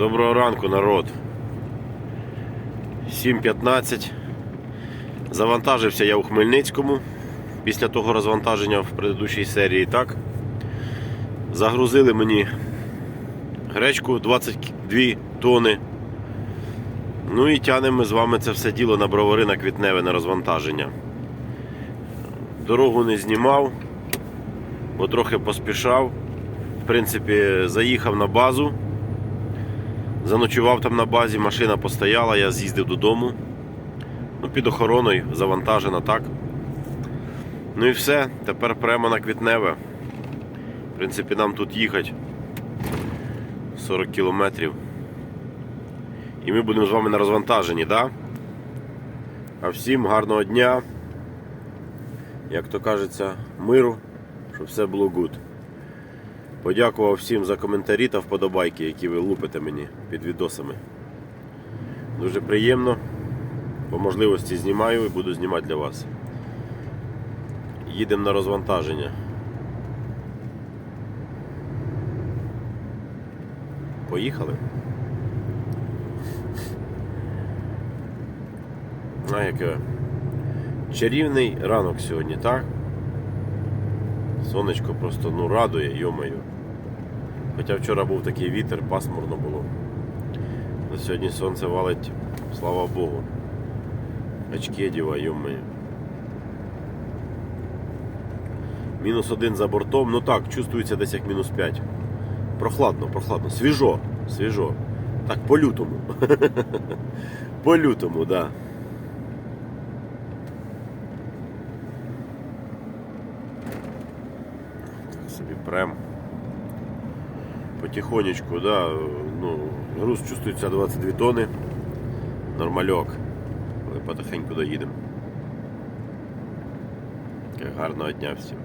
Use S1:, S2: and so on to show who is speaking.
S1: Доброго ранку, народ. 7.15. Завантажився я у Хмельницькому після того розвантаження в предыдущій серії. Так. Загрузили мені гречку 22 тони. Ну і тянемо ми з вами це все діло на бровари на квітневе на розвантаження. Дорогу не знімав, бо трохи поспішав. В принципі, заїхав на базу. Заночував там на базі, машина постояла, я з'їздив додому. Ну, під охороною завантажена так. Ну і все, тепер прямо на квітневе. В принципі, нам тут їхати 40 кілометрів. І ми будемо з вами на розвантаженні, да? А всім гарного дня. Як то кажеться, миру, щоб все було гуд. Подякував всім за коментарі та вподобайки, які ви лупите мені під відосами. Дуже приємно. По можливості знімаю і буду знімати для вас. Їдемо на розвантаження. Поїхали. А яке чарівний ранок сьогодні, так? Сонечко просто ну радує, йомаю. Хоча вчора був такий вітер, пасмурно було. А сьогодні сонце валить, слава Богу. Очки діва, йомаю. Мінус один за бортом, ну так, чувствується десь як мінус 5. Прохладно, прохладно, свіжо, свіжо. Так, по лютому. по лютому, так. Да. Так собі прем. потихонечку, да, ну, груз чувствується 22 тони. Нормальок. Але потихеньку доїдемо. Гарного дня всім.